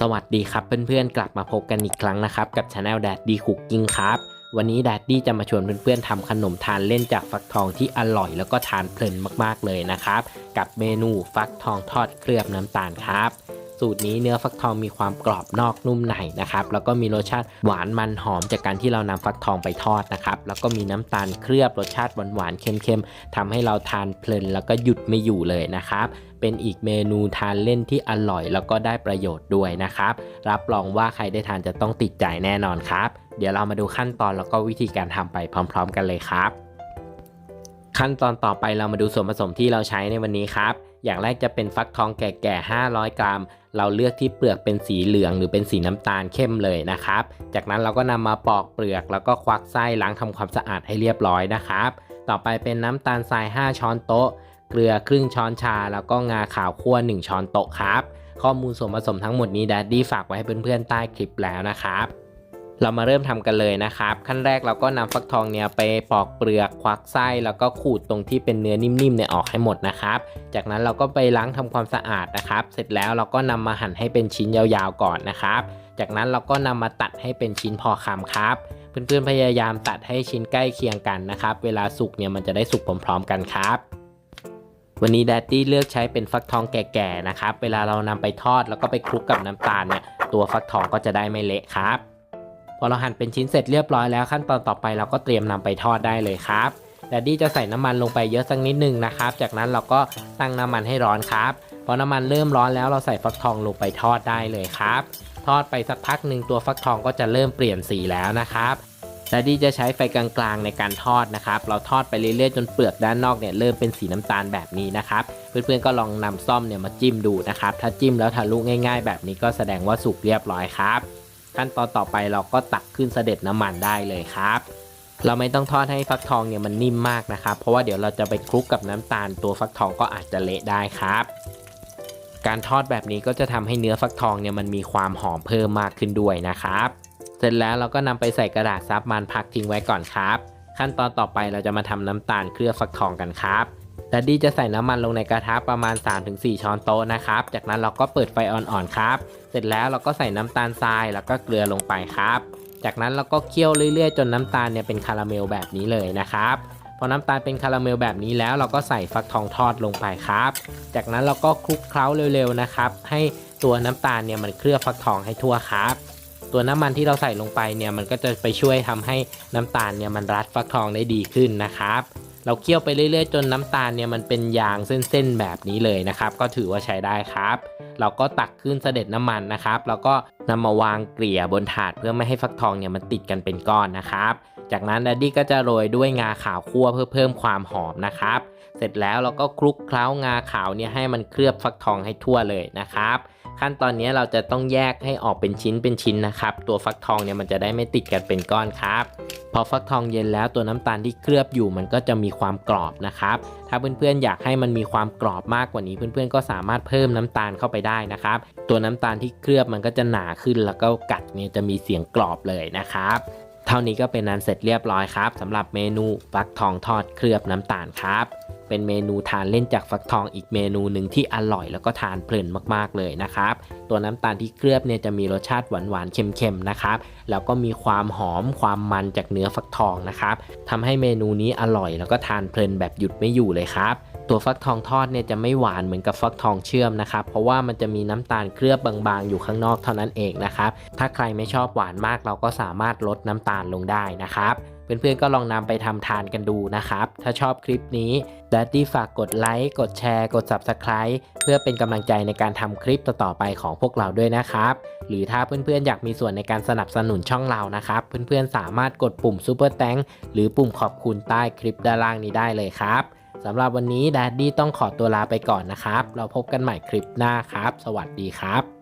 สวัสดีครับเพื่อนๆ กลับมาพบกันอีกครั้งนะครับ กับช anel แดดดีคุกกิ้งครับ วันนี้แดดดี้จะมาชวนเพื่อนๆทำขนมทานเล่นจากฟักทองที่อร่อยแล้วก็ทานเพลินมากๆเลยนะครับ กับเมนูฟักทองทอดเคลือบน้ำตาลครับ สูตรนี้เนื้อฟักทองมีความกรอบนอกนุ่มในนะครับ แล้วก็มีรสชาติหวานมันหอมจากการที่เรานำฟักทองไปทอดนะครับ แล้วก็มีน้ำตาลเคลือบรสชาติหวานๆเค็มๆทำให้เราทานเพลินแล้วก็หยุดไม่อยู่เลยนะครับเป็นอีกเมนูทานเล่นที่อร่อยแล้วก็ได้ประโยชน์ด้วยนะครับ รับรองว่าใครได้ทานจะต้องติดใจแน่นอนครับ เดี๋ยวเรามาดูขั้นตอนแล้วก็วิธีการทำไปพร้อม ๆ กันเลยครับ ขั้นตอนต่อไปเรามาดูส่วนผสมที่เราใช้ในวันนี้ครับ อย่างแรกจะเป็นฟักทองแก่ๆ500 กรัม เราเลือกที่เปลือกเป็นสีเหลืองหรือเป็นสีน้ำตาลเข้มเลยนะครับ จากนั้นเราก็นำมาปอกเปลือกแล้วก็ควักไส้ล้างทำความสะอาดให้เรียบร้อยนะครับ ต่อไปเป็นน้ำตาลทราย 5 ช้อนโต๊ะ เกลือครึ่งช้อนชา แล้วก็งาขาวคั่ว 1 ช้อนโต๊ะครับ ข้อมูลส่วนผสมทั้งหมดนี้ดัดดี้ฝากไว้ให้เพื่อนๆใต้คลิปแล้วนะครับ เรามาเริ่มทำกันเลยนะครับ ขั้นแรกเราก็นำฟักทองเนี่ยไปปอกเปลือกควักไส้แล้วก็ขูดตรงที่เป็นเนื้อนิ่มๆเนี่ยออกให้หมดนะครับ จากนั้นเราก็ไปล้างทำความสะอาดนะครับ เสร็จแล้วเราก็นำมาหั่นให้เป็นชิ้นยาวๆก่อนนะครับ จากนั้นเราก็นำมาตัดให้เป็นชิ้นพอคำครับ เพื่อนๆพยายามตัดให้ชิ้นใกล้เคียงกันนะครับ เวลาสุกเนี่ยมันจะได้สุกพร้อมๆกันครับวันนี้แดดดี้เลือกใช้เป็นฟักทองแก่ๆนะครับ เวลาเรานำไปทอดแล้วก็ไปคลุกกับน้ำตาลเนี่ยตัวฟักทองก็จะได้ไม่เละครับ พอเราหั่นเป็นชิ้นเสร็จเรียบร้อยแล้วขั้นตอนต่อไปเราก็เตรียมนำไปทอดได้เลยครับแดดดี้จะใส่น้ำมันลงไปเยอะสักนิดนึงนะครับ จากนั้นเราก็ตั้งน้ำมันให้ร้อนครับพอน้ำมันเริ่มร้อนแล้วเราใส่ฟักทองลงไปทอดได้เลยครับ ทอดไปสักพักหนึ่งตัวฟักทองก็จะเริ่มเปลี่ยนสีแล้วนะครับแดดดี้จะใช้ไฟกลางๆในการทอดนะครับ เราทอดไปเรื่อยๆจนเปลือกด้านนอกเนี่ยเริ่มเป็นสีน้ำตาลแบบนี้นะครับ เพื่อนๆก็ลองนำซ่อมเนี่ยมาจิ้มดูนะครับ ถ้าจิ้มแล้วทะลุง่าย ๆ แบบนี้ก็แสดงว่าสุกเรียบร้อยครับ ขั้นตอนต่อไปเราก็ตักขึ้นเสด็จน้ำมันได้เลยครับ เราไม่ต้องทอดให้ฟักทองเนี่ยมันนิ่มมากนะครับ เพราะว่าเดี๋ยวเราจะไปคลุกกับน้ำตาลตัวฟักทองก็อาจจะเละได้ครับ การทอดแบบนี้ก็จะทำให้เนื้อฟักทองเนี่ยมันมีความหอมเพิ่มมากขึ้นด้วยนะครับ เสร็จแล้วเราก็นำไปใส่กระดาษซับมันพักทิ้งไว้ก่อนครับ ขั้นตอนต่อไปเราจะมาทำน้ำตาลเคลือบฟักทองกันครับ ดัดดี้จะใส่น้ำมันลงในกระทะประมาณ 3-4 ช้อนโต๊ะนะครับ จากนั้นเราก็เปิดไฟอ่อนๆครับ เสร็จแล้วเราก็ใส่น้ำตาลทรายแล้วก็เกลือลงไปครับ จากนั้นเราก็เคี่ยวเรื่อยๆ จนน้ำตาลเนี่ยเป็นคาราเมลแบบนี้เลยนะครับพอน้ำตาลเป็นคาราเมลแบบนี้แล้วเราก็ใส่ฟักทองทอดลงไปครับ จากนั้นเราก็คลุกเคล้าเร็วๆนะครับ ให้ตัวน้ำตาลเนี่ยมันเคลือบฟักทองให้ทั่วครับ ตัวน้ำมันที่เราใส่ลงไปเนี่ยมันก็จะไปช่วยทำให้น้ำตาลเนี่ยมันรัดฟักทองได้ดีขึ้นนะครับ เราเคี่ยวไปเรื่อยๆ จนน้ำตาลเนี่ยมันเป็นยางเส้นๆแบบนี้เลยนะครับ ก็ถือว่าใช้ได้ครับ เราก็ตักขึ้นเสด็จน้ำมันนะครับ แล้วก็นำมาวางเกลี่ยบนถาดเพื่อไม่ให้ฟักทองเนี่ยมันติดกันเป็นก้อนนะครับ จากนั้นดัดดี้ก็จะโรยด้วยงาขาวคั่วเพื่อเพิ่มความหอมนะครับ เสร็จแล้วเราก็คลุกเคล้างาขาวเนี่ยให้มันเคลือบฟักทองให้ทั่วเลยนะครับ ขั้นตอนนี้เราจะต้องแยกให้ออกเป็นชิ้นเป็นชิ้นนะครับ ตัวฟักทองเนี่ยมันจะได้ไม่ติดกันเป็นก้อนครับ พอฟักทองเย็นแล้วตัวน้ำตาลที่เคลือบอยู่มันก็จะมีความกรอบนะครับ ถ้าเพื่อนๆอยากให้มันมีความกรอบมากกว่านี้เพื่อนๆก็สามารถเพิ่มน้ำตาลเข้าไปได้นะครับ ตัวน้ำตาลที่เคลือบมันก็จะหนาขึ้นแล้วก็กัดเนี่ยจะมีเสียงกรอบเลยนะครับเท่านี้ก็เป็นอันเสร็จเรียบร้อยครับสำหรับเมนูฟักทองทอดเคลือบน้ำตาลครับเป็นเมนูทานเล่นจากฟักทองอีกเมนูหนึ่งที่อร่อยแล้วก็ทานเพลินมากๆเลยนะครับ ตัวน้ำตาลที่เคลือบเนี่ยจะมีรสชาติหวานๆเค็มๆนะครับ แล้วก็มีความหอมความมันจากเนื้อฟักทองนะครับทำให้เมนูนี้อร่อยแล้วก็ทานเพลินแบบหยุดไม่อยู่เลยครับตัวฟักทองทอดเนี่ยจะไม่หวานเหมือนกับฟักทองเชื่อมนะครับ เพราะว่ามันจะมีน้ำตาลเคลือบบางๆ อยู่ข้างนอกเท่านั้นเองนะครับ ถ้าใครไม่ชอบหวานมากเราก็สามารถลดน้ำตาลลงได้นะครับ เพื่อนๆก็ลองนำไปทำทานกันดูนะครับ ถ้าชอบคลิปนี้ดัดดี้ฝากกดไลค์ กดแชร์ กด Subscribe เพื่อเป็นกำลังใจในการทำคลิปต่อๆไปของพวกเราด้วยนะครับ หรือถ้าเพื่อนๆอยากมีส่วนในการสนับสนุนช่องเรานะครับ เพื่อนๆสามารถกดปุ่ม Super Thank หรือปุ่มขอบคุณใต้คลิปด้านล่างนี้ได้เลยครับสำหรับวันนี้ดัดดี้ต้องขอตัวลาไปก่อนนะครับ เราพบกันใหม่คลิปหน้าครับ สวัสดีครับ